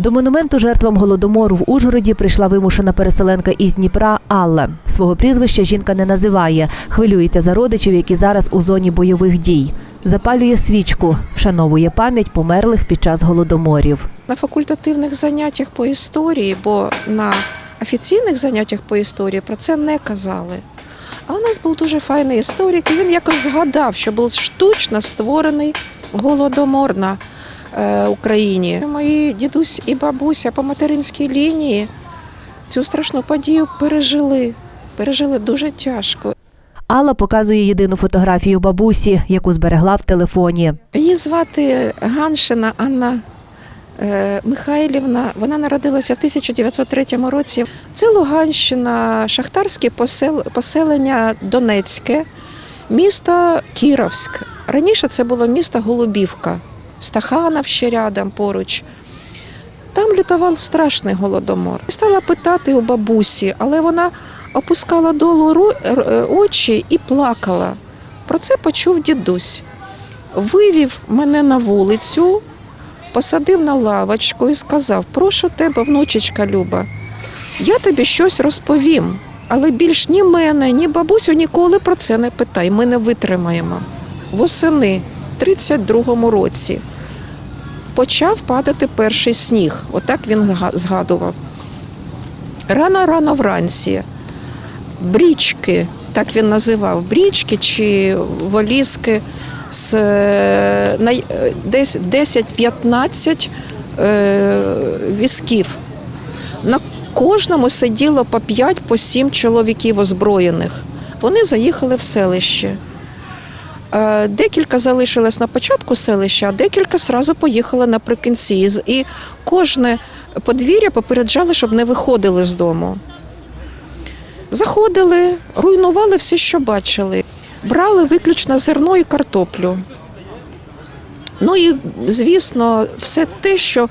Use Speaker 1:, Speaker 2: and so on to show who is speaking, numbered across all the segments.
Speaker 1: До монументу жертвам голодомору в Ужгороді прийшла вимушена переселенка із Дніпра Алла. Свого прізвища жінка не називає. Хвилюється за родичів, які зараз у зоні бойових дій. Запалює свічку, вшановує пам'ять померлих під час голодоморів.
Speaker 2: На факультативних заняттях по історії, бо на офіційних заняттях по історії про це не казали. А у нас був дуже файний історик, і він якось згадав, що був штучно створений голодомор на Україні. Мої дідусь і бабуся по материнській лінії цю страшну подію пережили. Пережили дуже тяжко.
Speaker 1: Алла показує єдину фотографію бабусі, яку зберегла в телефоні.
Speaker 2: Її звати Ганшина Анна е, Михайлівна. Вона народилася в 1903 році. Це Луганщина, шахтарське посел- поселення Донецьке, місто Кіровськ. Раніше це було місто Голубівка, Стаханов ще рядом поруч. Там лютував страшний голодомор. Стала питати у бабусі, але вона опускала долу е, очі і плакала. Про це почув дідусь вивів мене на вулицю, посадив на лавочку і сказав: Прошу тебе, внучечка Люба, я тобі щось розповім, але більш ні мене, ні бабусю ніколи про це не питай. Ми не витримаємо. Восени, 32-му році, почав падати перший сніг. Отак він згадував. Рано-рано вранці брічки, так він називав, брічки чи волізки з е, десь 10-15 е, візків. На кожному сиділо по 5 по 7 чоловіків озброєних. Вони заїхали в селище. Е, Декілька залишилось на початку селища, а декілька сразу поїхали наприкінці. І кожне подвір'я попереджали, щоб не виходили з дому. Заходили, руйнували все, що бачили. Брали виключно зерно і картоплю. Ну і, звісно, все те, що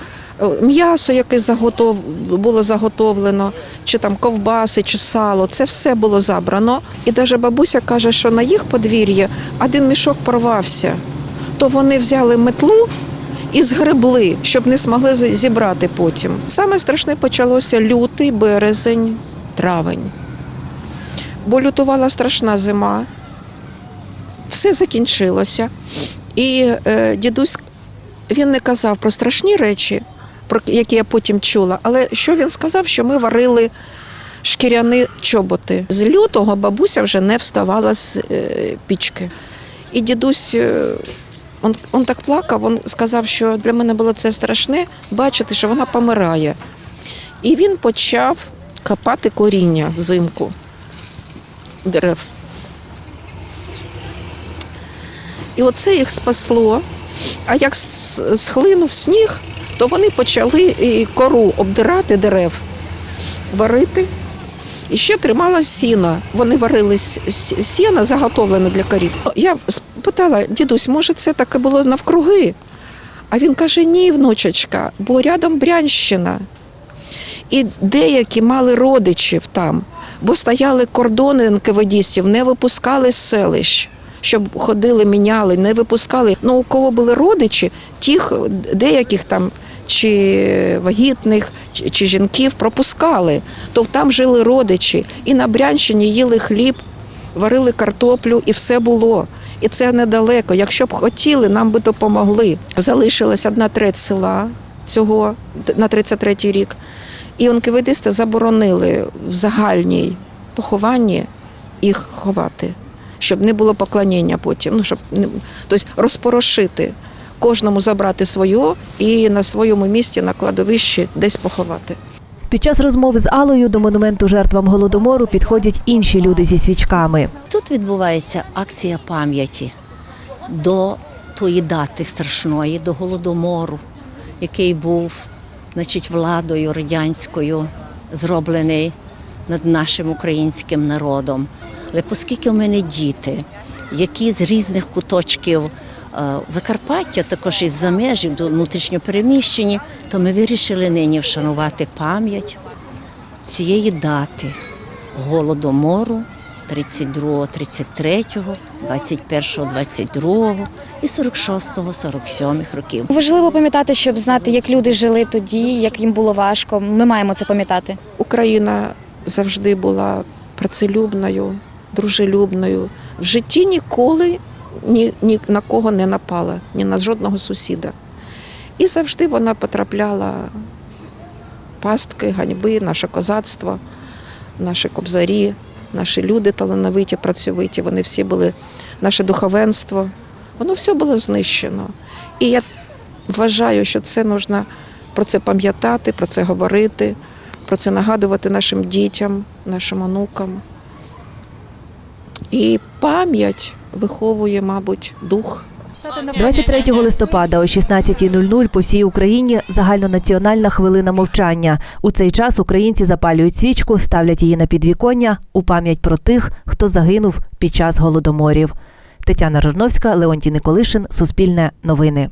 Speaker 2: м'ясо, яке заготов... було заготовлено, чи там ковбаси, чи сало, це все було забрано. І навіть бабуся каже, що на їх подвір'ї один мішок порвався, то вони взяли метлу і згребли, щоб не змогли зібрати потім. Саме страшне почалося лютий, березень, травень. Бо лютувала страшна зима, все закінчилося. І е, дідусь він не казав про страшні речі, які я потім чула, але що він сказав, що ми варили шкіряні чоботи. З лютого бабуся вже не вставала з е, пічки. І дідусь. е, Он, он так плакав, він сказав, що для мене було це страшне бачити, що вона помирає. І він почав копати коріння взимку дерев. І оце їх спасло. А як схлинув сніг, то вони почали кору обдирати дерев, варити. І ще тримала сіна. Вони варили с- с- заготовлене для корів. Я спитала, дідусь, може, це таке було навкруги? А він каже: ні, внучечка, бо рядом Брянщина. І деякі мали родичів там, бо стояли кордони НКВДістів, не випускали селищ, щоб ходили, міняли, не випускали. Ну, у кого були родичі, тих деяких там чи вагітних, чи, жінків пропускали, то там жили родичі. І на Брянщині їли хліб, варили картоплю, і все було. І це недалеко. Якщо б хотіли, нам би допомогли. Залишилась одна треть села цього на 33-й рік. І НКВДисти заборонили в загальній похованні їх ховати, щоб не було поклоніння потім. Ну, щоб тобто розпорошити, кожному забрати своє і на своєму місці на кладовищі десь поховати.
Speaker 1: Під час розмови з Аллою до монументу жертвам голодомору підходять інші люди зі свічками.
Speaker 3: Тут відбувається акція пам'яті до тої дати страшної, до голодомору, який був значить, владою радянською зроблений над нашим українським народом. Але оскільки в мене діти, які з різних куточків Закарпаття, також із за межів до внутрішньопереміщені, то ми вирішили нині вшанувати пам'ять цієї дати голодомору 32, 33, 21, 22 і 46, 47 років.
Speaker 4: Важливо пам'ятати, щоб знати, як люди жили тоді, як їм було важко. Ми маємо це пам'ятати.
Speaker 2: Україна завжди була працелюбною, дружелюбною. В житті ніколи ні, ні на кого не напала, ні на жодного сусіда. І завжди вона потрапляла пастки, ганьби, наше козацтво, наші кобзарі, наші люди талановиті, працьовиті. Вони всі були, наше духовенство. Воно все було знищено. І я вважаю, що це нужно про це пам'ятати, про це говорити, про це нагадувати нашим дітям, нашим онукам. І пам'ять виховує, мабуть, дух.
Speaker 1: 23 листопада о 16.00 по всій Україні загальнонаціональна хвилина мовчання. У цей час українці запалюють свічку, ставлять її на підвіконня у пам'ять про тих, хто загинув під час голодоморів. Тетяна Рожновська, Леонтій Николишин, Суспільне новини.